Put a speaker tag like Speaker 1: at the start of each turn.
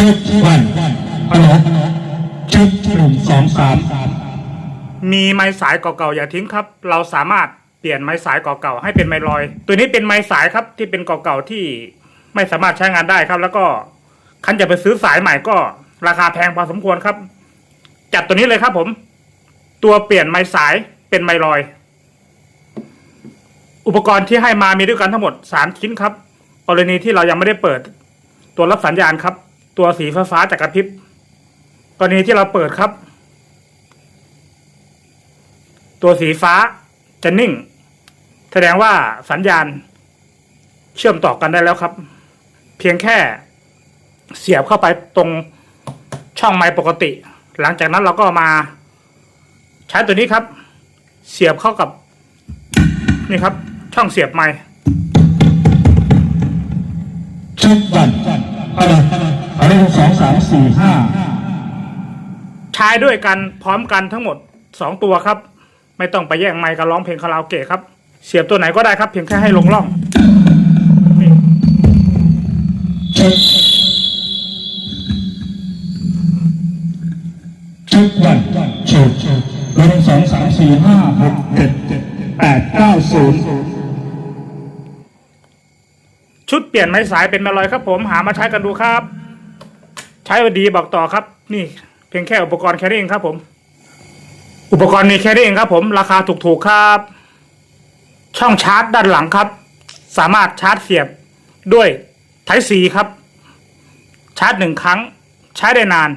Speaker 1: ชุดวันฮัลโหลชุดหนึ่งสองสาม
Speaker 2: มีไม้สายเก่าๆอย่าทิ้งครับ เราสามารถเปลี่ยนไม้สายเก่าๆให้เป็นไม้ลอย ตัวนี้เป็นไม้สายครับที่เป็นเก่าๆที่ไม่สามารถใช้งานได้ครับ แล้วก็คันจะไปซื้อสายใหม่ก็ ราคาแพงพอสมควรครับ จัดตัวนี้เลยครับผม ตัวเปลี่ยนไม้สายเป็นไม้ลอย อุปกรณ์ที่ให้มามีด้วยกันทั้งหมดสามชิ้นครับกรณีที่เรายังไม่ได้เปิด ตัวรับสัญญาณครับ ตัวสีฟ้าๆจากกระพริบกรณีที่เราเปิดครับ ตัวสีฟ้าจะนิ่ง แสดงว่าสัญญาณเชื่อมต่อกันได้แล้วครับ เพียงแค่เสียบเข้าไปตรงช่องไม้ปกติ หลังจากนั้นเราก็มาใช้ตัวนี้ครับ เสียบเข้ากับนี่ครับ ช่องเสียบไม้
Speaker 1: ชุดวันฮัลโหลฮัลโหลสองสามสี่ห้า
Speaker 2: ใช้ด้วยกันพร้อมกันทั้งหมดสองตัวครับ ไม่ต้องไปแย่งไมค์กันร้องเพลงคาราโอเกะครับ เสียบตัวไหนก็ได้ครับเพียงแค่ให้ลงร่องนี่
Speaker 1: ชุดชุดวันชุดหนึ่งสองสามสี่ห้าหกเจ็ดแปดเก้าศูนย์
Speaker 2: ชุดเปลี่ยนไม้สายเป็นไม้ลอยครับผมหามาใช้กันดูครับ ใช้มาดีบอกต่อครับ นี่เพียงแค่อุปกรณ์แค่นี้เองครับผม อุปกรณ์มีแค่นี้เองครับ ผมราคาถูกๆครับ ช่องชาร์จด้านหลังครับ สามารถชาร์จเสียบด้วยไทซีครับ ชาร์จหนึ่งครั้ง ใช้ได้นาน